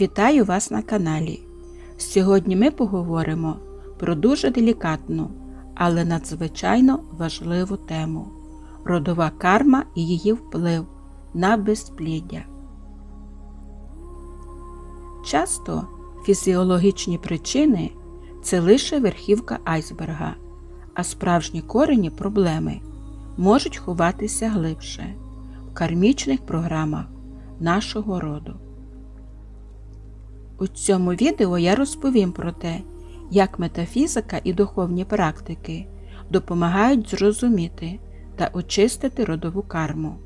Вітаю вас на каналі. Сьогодні ми поговоримо про дуже делікатну, але надзвичайно важливу тему родова карма і її вплив на безпліддя. Часто фізіологічні причини це лише верхівка айсберга, а справжні корені проблеми можуть ховатися глибше в кармічних програмах нашого роду. У цьому відео я розповім про те, як метафізика і духовні практики допомагають зрозуміти та очистити родову карму,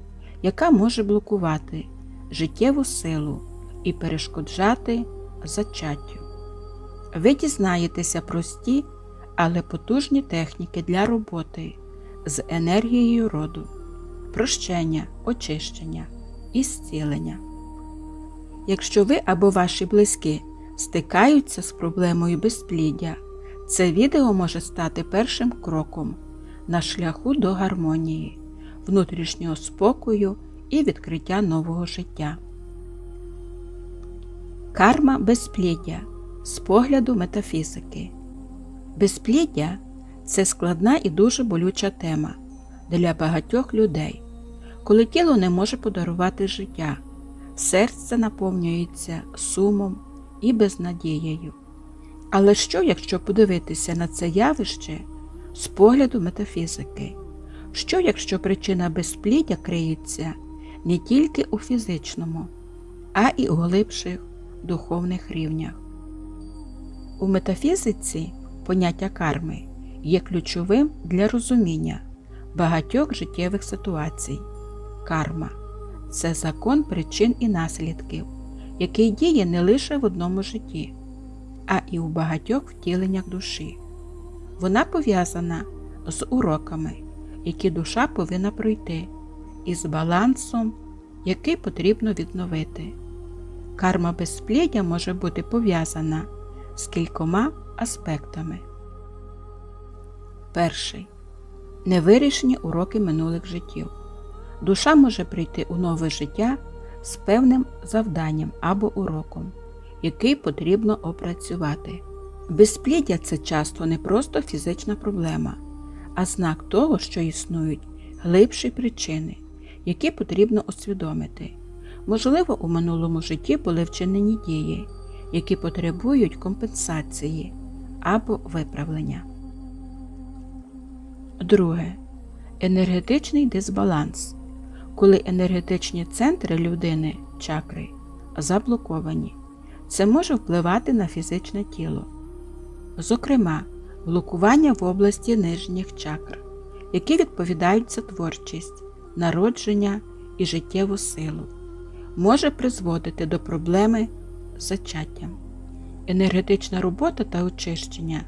яка може блокувати життєву силу і перешкоджати зачаттю. Ви дізнаєтеся прості, але потужні техніки для роботи з енергією роду, прощення, очищення і зцілення. Якщо ви або ваші близькі стикаються з проблемою безпліддя, це відео може стати першим кроком на шляху до гармонії, внутрішнього спокою і відкриття нового життя. Карма безпліддя з погляду метафізики. Безпліддя це складна і дуже болюча тема для багатьох людей, коли тіло не може подарувати життя серце наповнюється сумом і безнадією. Але що, якщо подивитися на це явище з погляду метафізики? Що, якщо причина безпліддя криється не тільки у фізичному, а й у глибших духовних рівнях? У метафізиці поняття карми є ключовим для розуміння багатьох життєвих ситуацій. Карма це закон причин і наслідків, який діє не лише в одному житті, а і у багатьох втіленнях душі. Вона пов'язана з уроками, які душа повинна пройти, і з балансом, який потрібно відновити. Карма безпліддя може бути пов'язана з кількома аспектами. Перший невирішені уроки минулих життів. Душа може прийти у нове життя з певним завданням або уроком, який потрібно опрацювати. Безпліддя це часто не просто фізична проблема, а знак того, що існують глибші причини, які потрібно усвідомити. Можливо, у минулому житті були вчинені дії, які потребують компенсації або виправлення. Друге. Енергетичний дисбаланс коли енергетичні центри людини чакри заблоковані. Це може впливати на фізичне тіло. Зокрема, блокування в області нижніх чакр, які відповідають за творчість, народження і життєву силу, може призводити до проблеми з зачаттям. Енергетична робота та очищення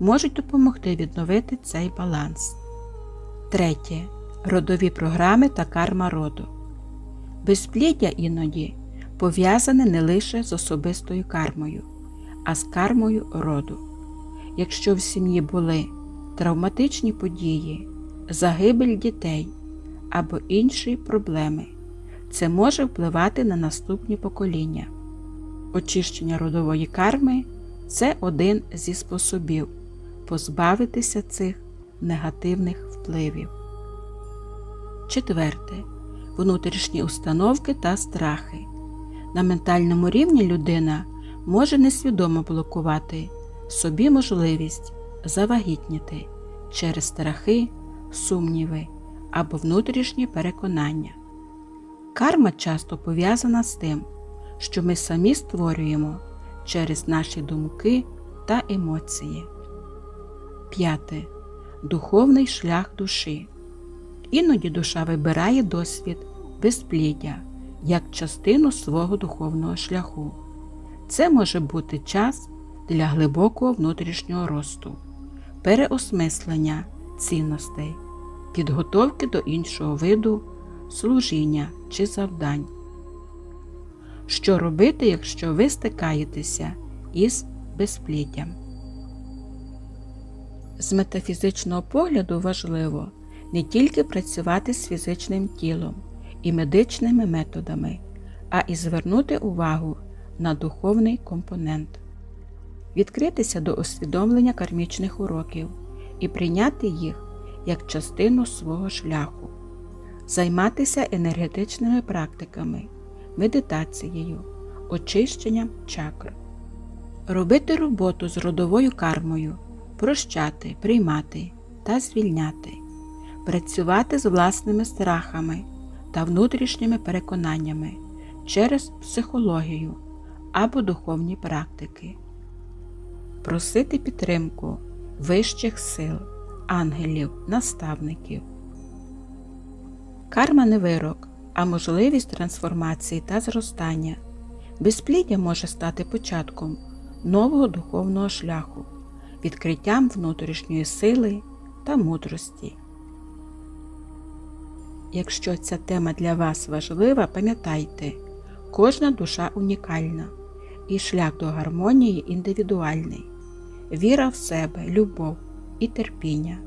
можуть допомогти відновити цей баланс. Третє родові програми та карма роду. Безпліддя іноді пов'язане не лише з особистою кармою, а з кармою роду. Якщо в сім'ї були травматичні події, загибель дітей або інші проблеми, це може впливати на наступні покоління. Очищення родової карми це один зі способів позбавитися цих негативних впливів. Четверте. Внутрішні установки та страхи. На ментальному рівні людина може несвідомо блокувати собі можливість завагітніти через страхи, сумніви або внутрішні переконання. Карма часто пов'язана з тим, що ми самі створюємо через наші думки та емоції. П'яте. Духовний шлях душі. Іноді душа вибирає досвід безпліддя як частину свого духовного шляху. Це може бути час для глибокого внутрішнього росту, переосмислення цінностей, підготовки до іншого виду, служіння чи завдань. Що робити, якщо ви стикаєтеся із безпліддям? З метафізичного погляду важливо не тільки працювати з фізичним тілом і медичними методами, а і звернути увагу на духовний компонент, відкритися до усвідомлення кармічних уроків і прийняти їх як частину свого шляху, займатися енергетичними практиками, медитацією, очищенням чакр, робити роботу з родовою кармою, прощати, приймати та звільняти, працювати з власними страхами та внутрішніми переконаннями через психологію або духовні практики, просити підтримку вищих сил, ангелів, наставників. Карма не вирок, а можливість трансформації та зростання. Безпліддя може стати початком нового духовного шляху, відкриттям внутрішньої сили та мудрості. Якщо ця тема для вас важлива, пам'ятайте, кожна душа унікальна і шлях до гармонії індивідуальний. Віра в себе, любов і терпіння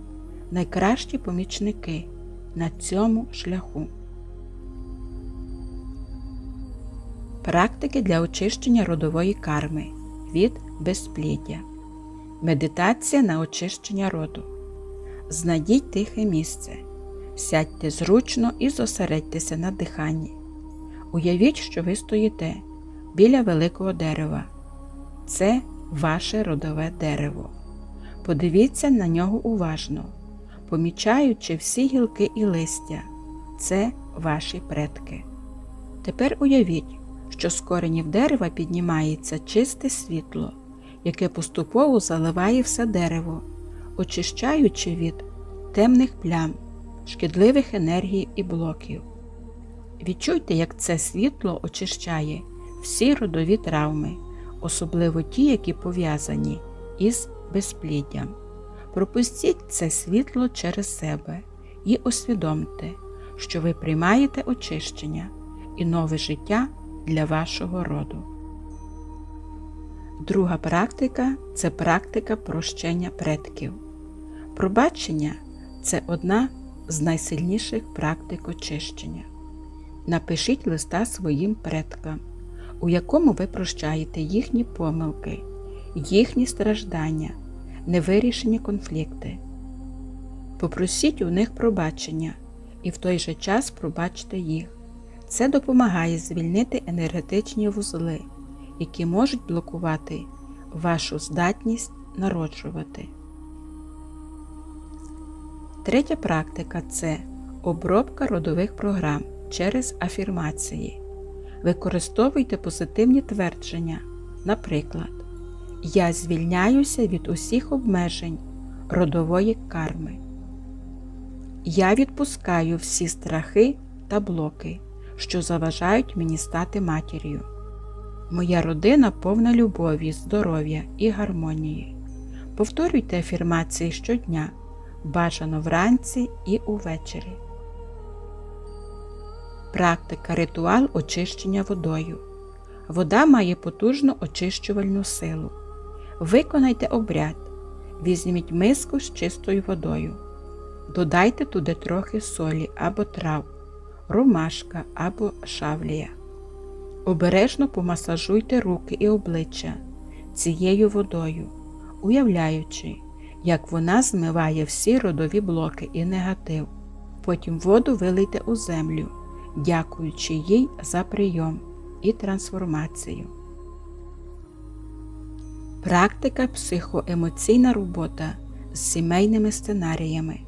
найкращі помічники на цьому шляху. Практики для очищення родової карми від безпліддя. Медитація на очищення роду. Знайдіть тихе місце. Сядьте зручно і зосередьтеся на диханні. Уявіть, що ви стоїте біля великого дерева. Це ваше родове дерево. Подивіться на нього уважно, помічаючи всі гілки і листя. Це ваші предки. Тепер уявіть, що з коренів дерева піднімається чисте світло, яке поступово заливає все дерево, очищаючи від темних плям, шкідливих енергій і блоків. Відчуйте, як це світло очищає всі родові травми, особливо ті, які пов'язані із безпліддям. Пропустіть це світло через себе і усвідомте, що ви приймаєте очищення і нове життя для вашого роду. Друга практика це практика прощення предків. Пробачення це одна з найсильніших практик очищення. Напишіть листа своїм предкам, у якому ви прощаєте їхні помилки, їхні страждання, невирішені конфлікти. Попросіть у них пробачення і в той же час пробачте їх. Це допомагає звільнити енергетичні вузли, які можуть блокувати вашу здатність народжувати. Третя практика це обробка родових програм через афірмації. Використовуйте позитивні твердження. Наприклад, Я звільняюся від усіх обмежень родової карми. Я відпускаю всі страхи та блоки, що заважають мені стати матір'ю. Моя родина повна любові, здоров'я і гармонії. Повторюйте афірмації щодня, бажано вранці і увечері. Практика ритуал очищення водою. Вода має потужну очищувальну силу. Виконайте обряд. Візьміть миску з чистою водою. Додайте туди трохи солі або трав, ромашка або шавлія. Обережно помасажуйте руки і обличчя цією водою, уявляючи, як вона змиває всі родові блоки і негатив. Потім воду вилийте у землю, дякуючи їй за прийом і трансформацію. Практика психоемоційна робота з сімейними сценаріями.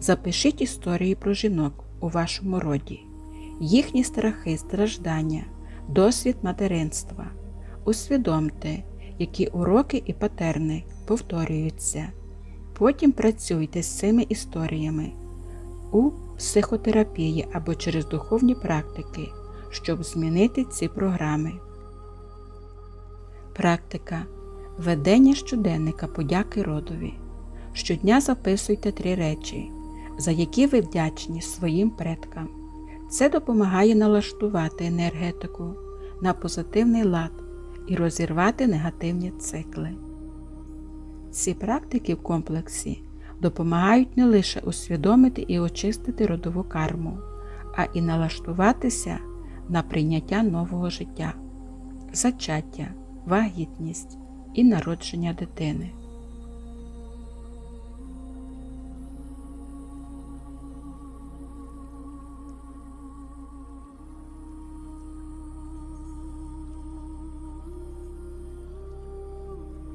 Запишіть історії про жінок у вашому роді, їхні страхи, страждання, досвід материнства. Усвідомте, які уроки і патерни повторюються. Потім працюйте з цими історіями у психотерапії або через духовні практики, щоб змінити ці програми. Практика ведення щоденника подяки родові. Щодня записуйте три речі, за які ви вдячні своїм предкам. Це допомагає налаштувати енергетику на позитивний лад і розірвати негативні цикли. Ці практики в комплексі допомагають не лише усвідомити і очистити родову карму, а і налаштуватися на прийняття нового життя. зачаття, вагітність і народження дитини.